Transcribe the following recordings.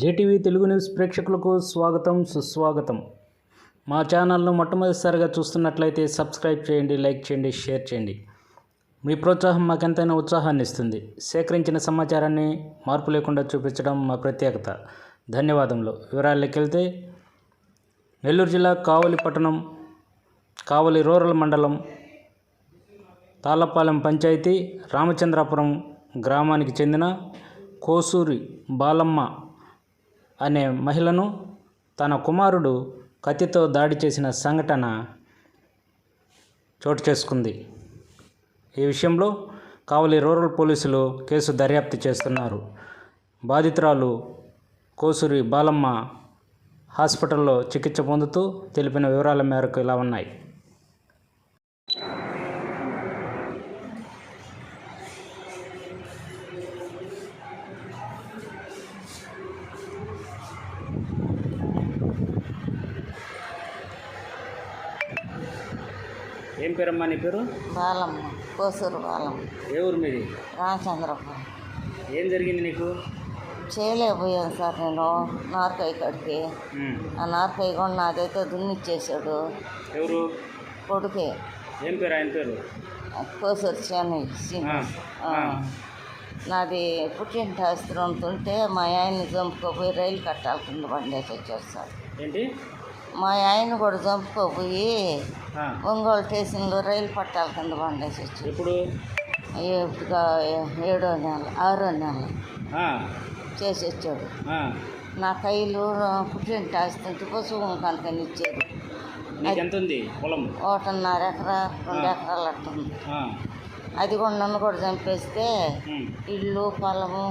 JTV Telugu news ప్రేక్షకులకు స్వాగతం సుస్వాగతం. మా ఛానల్ను మొట్టమొదటిసారిగా చూస్తున్నట్లయితే సబ్స్క్రైబ్ చేయండి లైక్ చేయండి షేర్ చేయండి. మీ ప్రోత్సాహం మాకెంతైనా ఉత్సాహాన్ని ఇస్తుంది. సేకరించిన సమాచారాన్ని మార్పు లేకుండా చూపించడం మా ప్రత్యేకత. ధన్యవాదములు. వివరాల్లోకి వెళ్తే నెల్లూరు జిల్లా కావలి పట్టణం కావలి రూరల్ మండలం తాళ్ళపాలెం పంచాయతీ రామచంద్రాపురం గ్రామానికి చెందిన కోసూరి బాలమ్మ అనే మహిళను తన కుమారుడు కత్తితో దాడి చేసిన సంఘటన చోటు చేసుకుంది. ఈ విషయంలో కావలి రూరల్ పోలీసులు కేసు దర్యాప్తు చేస్తున్నారు. బాధితురాలు కోసూరి బాలమ్మ హాస్పిటల్లో చికిత్స పొందుతూ తెలిపిన వివరాల మేరకు ఇలా ఉన్నాయి. ఏం పేరమ్మా నీ పేరు? బాలమ్మ కోసూరు బాలమ్మ. ఏ ఊరు మీది? రామచంద్రపురం. ఏం జరిగింది నీకు? చేయలేకపోయాను సార్ నేను నార్కాయ కాడికి. ఆ నార్కాయ కూడా నాదైతే దున్నిచ్చేసాడు ఎవరు? కొడుకే. ఏం పేరు ఆయన పేరు? కోసూరు ఆ. నాది పుట్టింటి ఆస్త్రం ఉంటే మా ఆయన్ని చంపుకోపోయి రైలు కట్టాల కింద బండేసి వచ్చారు సార్. ఏంటి? మా ఆయన కూడా చంపుకోపోయి ఒంగోలు స్టేషన్లో రైలు పట్టాల కింద బండేసి వచ్చారు ఎప్పుడు? ఇప్పుడుగా ఏడో నెల ఆరో నెల చేసి వచ్చాడు. నా కైలు పుట్టింటి ఆస్తుంటే పశువు కనుకని ఇచ్చారు నీకెంత ఉంది పొలం? ఒకటిన్నర ఎకరా రెండు ఎకరాలు అట్టుంది అది కూడా నన్ను కూడా చంపేస్తే ఇల్లు పొలము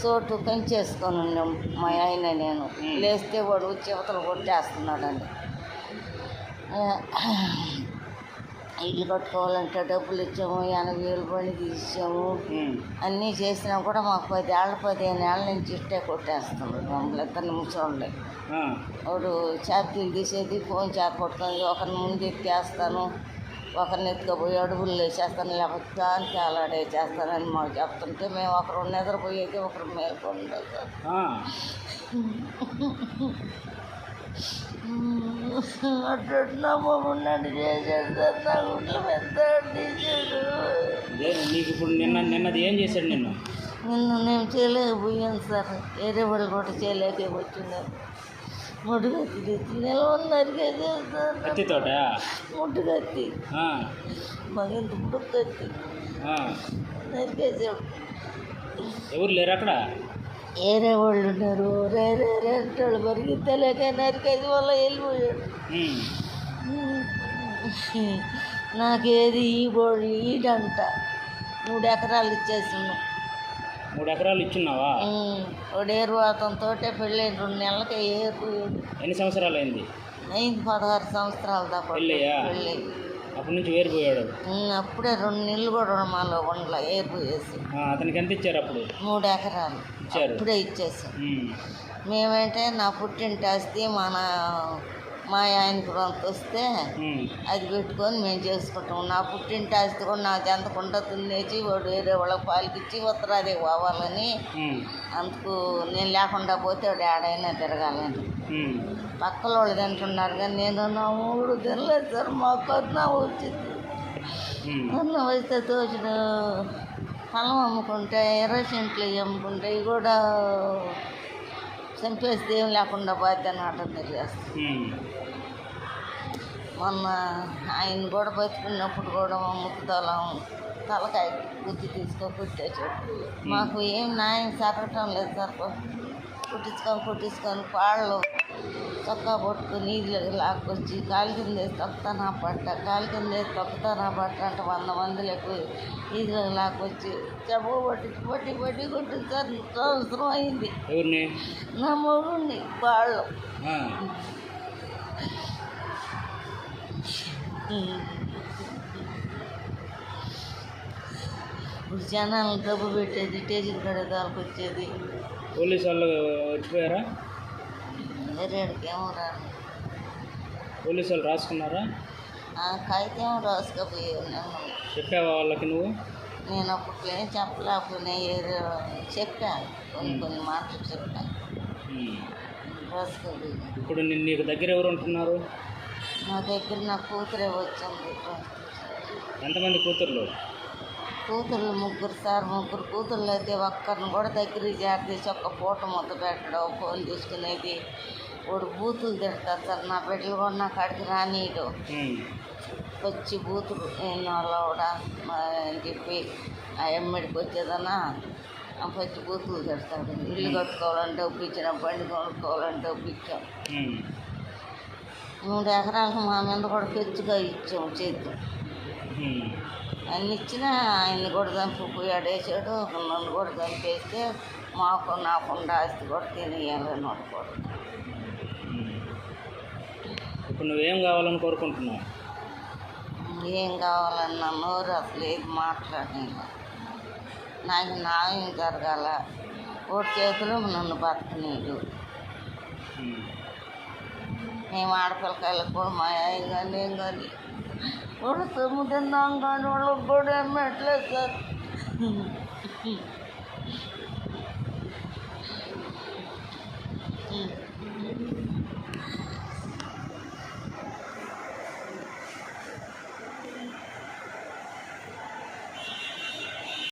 చోటు పెంచేసుకొని ఉన్నాం మా ఆయన నేను. లేస్తే వాడు వచ్చి అవతల కొట్టేస్తున్నాడండి ఇల్లు కట్టుకోవాలంటే డబ్బులు ఇచ్చాము ఎనభై వేలు తీసాము. ఉమ్, అన్నీ చేసినా కూడా మాకు పది ఏళ్ళ పదిహేను ఏళ్ళ నుంచి ఇట్టే కొట్టేస్తున్నాడు మమ్మల్ని ఇద్దరిని ముసలి వాడు చేపలు తీసేది ఫోన్ చేప కొట్టుకొని ఒకరిని ముందు ఎత్తేస్తాను. ఒకరిని ఎత్తుకుపోయి అడుగులు వేసేస్తాను లేకపోతే దానికి అలాడే చేస్తానని మాకు చెప్తుంటే మేము ఒకరు నిద్రపోయేది ఒకరు మేల్కొని సార్ ఆ. అట్టు నా పెద్ద నీకు ఇప్పుడు నిన్న నిన్నది ఏం చేశాడు నిన్ను? నిన్ను నేను చేయలేకపోయాను సార్. వేరే వాళ్ళు కూడా చేయలేకే వచ్చినారు ముట్టుగత్తి కత్తితోట ముట్టుగత్తి మగింత ముట్టుగత్తి. నరికేసాడు ఎవరు లేరు అక్కడ? వేరే వాళ్ళు ఉన్నారు. రే రే రే వాళ్ళు పరిగెత్తలేక నరికేసి వల్ల వెళ్ళిపోయాడు. నాకేది ఈ బోడి ఈడంట మూడు ఎకరాలు ఇచ్చేస్తున్నాం. మూడు ఎకరాలు ఇచ్చున్నావా? ఒడేరు అతనితో పెళ్ళైన రెండు నెలలకి ఏరిపోయాడు ఎన్ని సంవత్సరాలు అయింది? అయింది పదహారు సంవత్సరాల దాకా పెళ్ళయ్యా? పెళ్ళి అప్పటి నుంచి వేరిపోయాడు అప్పుడే రెండు నెలలు కూడా మాలో ఉండలే ఏరిపోయేసి. అతనికి ఎంత ఇచ్చారు అప్పుడు? మూడు ఎకరాలు. ఇచ్చారు. అప్పుడే ఇచ్చేసాం. మేమంటే నా పుట్టింటి ఆస్తి మన మా ఆయనకు వస్తే అది పెట్టుకొని మేము చేసుకుంటాం. నా పుట్టింటి ఆస్తి కూడా నాకు ఎంతకుండా దున్నేసి వాడు వేరే వాళ్ళకి పాలకిచ్చి ఉత్తరాది కావాలని ఉమ్, అందుకు నేను లేకుండా పోతే వాడు ఏడైనా తిరగాలని. పక్కల వాళ్ళు తింటున్నారు కానీ నేను నా మూడు తినలేదు సార్ మా కరుణ వచ్చింది. కరుణ వస్తే తోచిన పొలం అమ్ముకుంటే ఎర్ర సెంట్లు అమ్ముకుంటే ఇవి కూడా చంపేస్తే ఏం లేకుండా నాటం చేస్తాను ఉమ్. మొన్న ఆయన కూడా బతుకున్నప్పుడు కూడా ముక్కుతలం తలకాయ గుద్ది తీసుకో కుట్టేసాడు మాకు ఏం న్యాయం జరగటం లేదు సార్ కుట్టించుకొని కుట్టించుకొని పాళ్ళు చొక్కా పట్టుకుని నీళ్ళు లాక్కొచ్చి కాలు కింద తొక్కుతానా పట్ట కాలు కింద తొక్కుతానా పట్ట అంటే వంద మందిలు ఎక్కువ నీళ్ళు లాక్కొచ్చి చెప్పు పట్టి పట్టి పట్టి కొట్టి సార్ సంవత్సరం అయింది. నా మొగుడిని పాళ్ళు ఆ, ఇప్పుడు జనాలను డబ్బు పెట్టేది కాడ దానికి వచ్చేది. పోలీసు వాళ్ళు వచ్చిపోయారా? వేరేడికి ఏమో రాను పోలీసు వాళ్ళు రాసుకున్నారా? ఆ కాగితం రాసుకపోయే చెప్పావా వాళ్ళకి నువ్వు? నేను అప్పుడు ఏం చెప్పలేకపోయినా ఏదో చెప్పాను కొన్ని కొన్ని మాటలు చెప్పాను. డ్రెస్కి ఇప్పుడు నీ- నీకు దగ్గర ఎవరు ఉంటున్నారు? నా దగ్గర నా కూతురే వచ్చింది. ఎంతమంది కూతుర్లు? కూతుర్లు ముగ్గురు సార్ ముగ్గురు కూతుర్లు అయితే ఒక్కరిని కూడా దగ్గరికి చేరదీసి ఒక్క పూట ముద్ద పెట్టడం ఫోన్ తీసుకునేది వాడు బూతులు తిడతారు సార్ నా బిడ్డలు కూడా నా కాడికి రానీయడం. వచ్చి బూతులు నేను కూడా అని చెప్పి ఆ ఎమ్మడికి వచ్చేదన్నా ఆ పచ్చి బూతులు తిడతాడు ఇల్లు కట్టుకోవాలంటే ఒప్పించిన బండి కొనుక్కోవాలంటే ఒప్పించాం. మూడు ఎకరాలకు మా మీద కూడా పెచ్చుగా ఇచ్చాం చేతి. అన్ని ఇచ్చినా ఆయన్ని కూడా చంపిపోయాడు వేసాడు నన్ను కూడా చంపేస్తే మాకు నాకుండా ఆస్తి కూడా తినేయాలని కూడా ఉమ్. ఇప్పుడు నువ్వేం కావాలని కోరుకుంటున్నావు ఏం కావాలన్నా నోరు అసలు ఏది మాట్లాడలేదు నాకు న్యాయం జరగాల ఒకటి చేతిలో నన్ను బతకనీడు. మేము ఆడపిల్లకాయలకు కూడా మా ఆయన కానీ ఏం కానీ కూడా తొమ్మిది తిన్నాం కానీ